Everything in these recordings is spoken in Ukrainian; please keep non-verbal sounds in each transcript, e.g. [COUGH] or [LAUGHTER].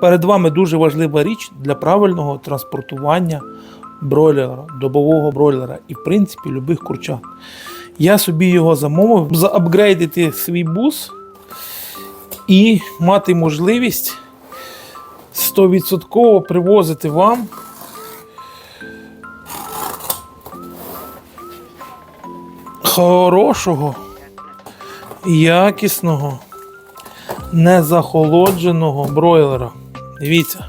Перед вами дуже важлива річ для правильного транспортування бройлера, добового бройлера і, в принципі, любих курчат. Я собі його замовив, [LAUGHS] заапгрейдити свій бус і мати можливість 100% привозити вам хорошого, якісного, незахолодженого бройлера. Дивіться,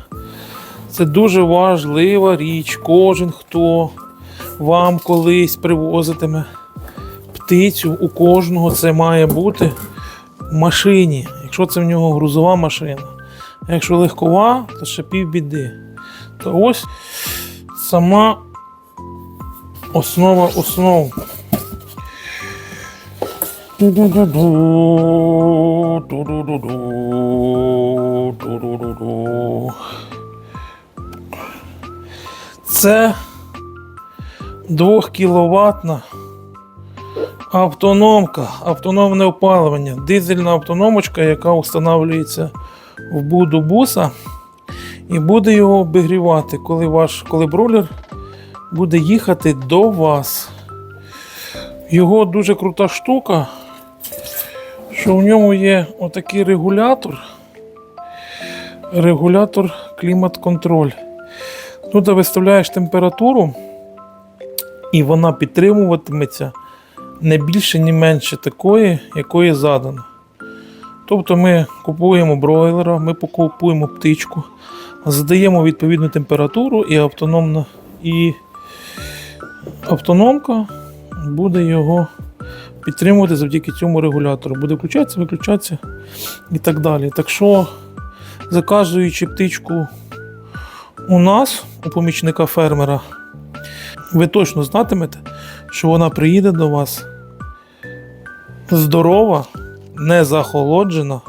це дуже важлива річ. Кожен, хто вам колись привозитиме птицю, у кожного це має бути в машині. Якщо це в нього грузова машина. А якщо легкова, то ще півбіди. То ось сама основа основ. Ду-ду-ду-ду, ду-ду-ду-ду. Це 2 кіловатна автономка, автономне опалення, дизельна автономочка, яка встановлюється в буду буса і буде його обігрівати, коли ваш коли бролер буде їхати до вас. Його дуже крута штука, що в ньому є отакий регулятор. Регулятор клімат-контроль. Тут виставляєш температуру, і вона підтримуватиметься не більше, ні менше такої, якої задано. Тобто ми купуємо бройлера, ми купуємо птичку, задаємо відповідну температуру і автономна і автономка буде його підтримувати завдяки цьому регулятору. Буде включатися, виключатися і так далі. Так що, заказуючи птичку у нас, у помічника фермера, ви точно знатимете, що вона приїде до вас здорова, не захолоджена,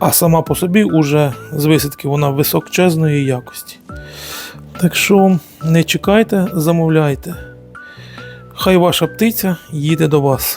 а сама по собі уже з висадки вона високчезної якості. Так що не чекайте, замовляйте. Хай ваша птиця їде до вас.